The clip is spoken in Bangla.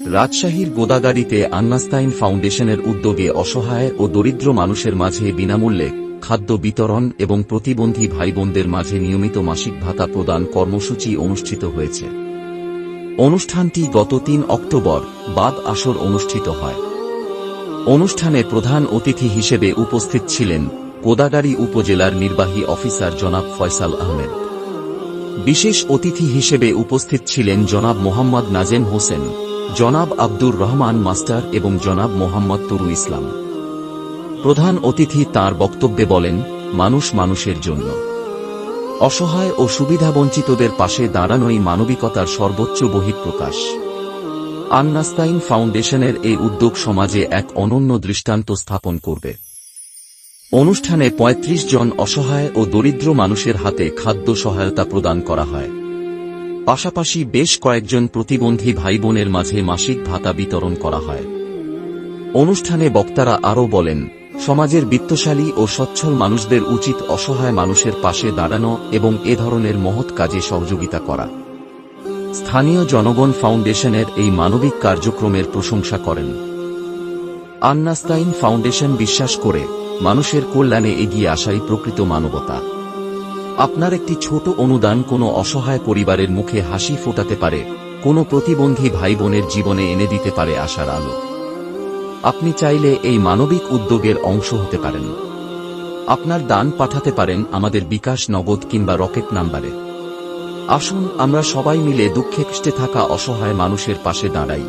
রাজশাহীর গোদাগাড়িতে আন্নাস্তাইন ফাউন্ডেশনের উদ্যোগে অসহায় ও দরিদ্র মানুষের মাঝে বিনামূল্যে খাদ্য বিতরণ এবং প্রতিবন্ধী ভাইবোনদের মাঝে নিয়মিত মাসিক ভাতা প্রদান কর্মসূচি অনুষ্ঠিত হয়েছে। অনুষ্ঠানটি গত তিন অক্টোবর বাদ আসর অনুষ্ঠিত হয়। অনুষ্ঠানে প্রধান অতিথি হিসেবে উপস্থিত ছিলেন গোদাগাড়ি উপজেলার নির্বাহী অফিসার জনাব ফয়সাল আহমেদ। বিশেষ অতিথি হিসেবে উপস্থিত ছিলেন জনাব মোহাম্মদ নাজেম হোসেন। জনাব আব্দুর রহমান মাস্টার এবং জনাব মোহাম্মদ তরু ইসলাম। প্রধান অতিথি তার বক্তব্যে বলেন, মানুষ মানুষের জন্য। অসহায় ও সুবিধাবঞ্চিতদের পাশে দাঁড়ানোই মানবিকতার সর্বোচ্চ বহিঃপ্রকাশ। আন্নাস্তাইন ফাউন্ডেশনের এই উদ্যোগ সমাজে এক অনন্য দৃষ্টান্ত স্থাপন করবে। অনুষ্ঠানে ৩৫ জন অসহায় ও দরিদ্র মানুষের হাতে খাদ্য সহায়তা প্রদান করা হয়। পাশাপাশি বেশ কয়েকজন প্রতিবন্ধী ভাইবোনের মাঝে মাসিক ভাতা বিতরণ করা হয়। অনুষ্ঠানে বক্তারা আরও বলেন, সমাজের বিত্তশালী ও সচ্ছল মানুষদের উচিত অসহায় মানুষের পাশে দাঁড়ানো এবং এ ধরনের মহৎ কাজে সহযোগিতা করা। স্থানীয় জনগণ ফাউন্ডেশনের এই মানবিক কার্যক্রমের প্রশংসা করেন। আন্নাস্তাইন ফাউন্ডেশন বিশ্বাস করে, মানুষের কল্যাণে এগিয়ে আসাই প্রকৃত মানবতা। আপনার একটি ছোট অনুদান কোনো অসহায় পরিবারের মুখে হাসি ফোটাতে পারে, কোনো প্রতিবন্ধী ভাই বোনের জীবনে এনে দিতে পারে আশার আলো। আপনি চাইলে এই মানবিক উদ্যোগের অংশ হতে পারেন। আপনার দান পাঠাতে পারেন আমাদের বিকাশ নগদ কিংবা রকেট নাম্বারে। আসুন আমরা সবাই মিলে দুঃখে থাকা অসহায় মানুষের পাশে দাঁড়াই।